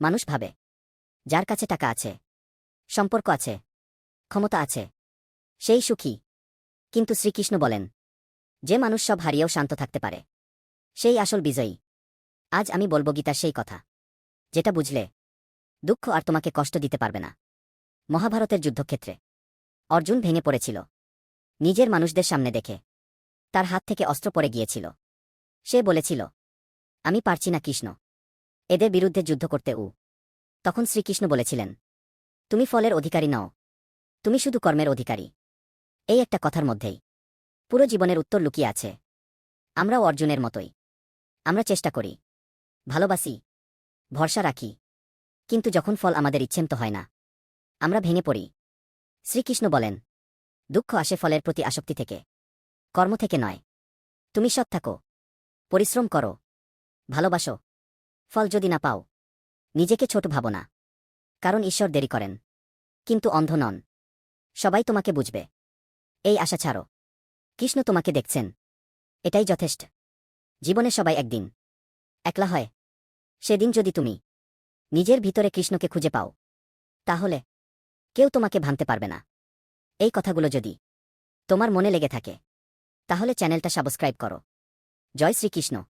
মানুষ ভাবে। যার কাছে টাকা আছে, সম্পর্ক আছে, ক্ষমতা আছে, সেই সুখী। কিন্তু শ্রীকৃষ্ণ বলেন, যে মানুষ সব হারিয়েও শান্ত থাকতে পারে, সেই আসল বিজয়ী। আজ আমি বলব গীতার সেই কথা, যেটা বুঝলে দুঃখ আর তোমাকে কষ্ট দিতে পারবে না। মহাভারতের যুদ্ধক্ষেত্রে অর্জুন ভেঙে পড়েছিল। নিজের মানুষদের সামনে দেখে তার হাত থেকে অস্ত্র পড়ে গিয়েছিল। সে বলেছিল, আমি পারছি না কৃষ্ণ এদের বিরুদ্ধে যুদ্ধ করতে উ। তখন শ্রীকৃষ্ণ বলেছিলেন, তুমি ফলের অধিকারী নও, তুমি শুধু কর্মের অধিকারী। এই একটা কথার মধ্যেই পুরো জীবনের উত্তর লুকিয়ে আছে। আমরাও অর্জুনের মতোই। আমরা চেষ্টা করি, ভালোবাসি, ভরসা রাখি, কিন্তু যখন ফল আমাদের ইচ্ছেমতো হয় না, আমরা ভেঙে পড়ি। শ্রীকৃষ্ণ বলেন, দুঃখ আসে ফলের প্রতি আসক্তি থেকে, কর্ম থেকে নয়। তুমি সৎ থাকো, পরিশ্রম করো, ভালোবাসো ফল যদি না পাও, নিজেকে ছোট ভাবো না। কারণ ঈশ্বর দেরি করেন। কিন্তু অন্ধ নন। সবাই তোমাকে বুঝবে। এই আশা ছাড়ো। কৃষ্ণ তোমাকে দেখছেন। এটাই যথেষ্ট। জীবনে সবাই একদিন। একলা হয়। সেদিন যদি তুমি নিজের ভিতরে কৃষ্ণকে খুঁজে পাও, তাহলে কেউ তোমাকে ভাঙতে পারবে না। এই কথাগুলো যদি তোমার মনে লেগে থাকে, তাহলে চ্যানেলটা সাবস্ক্রাইব করো। জয় শ্রীকৃষ্ণ।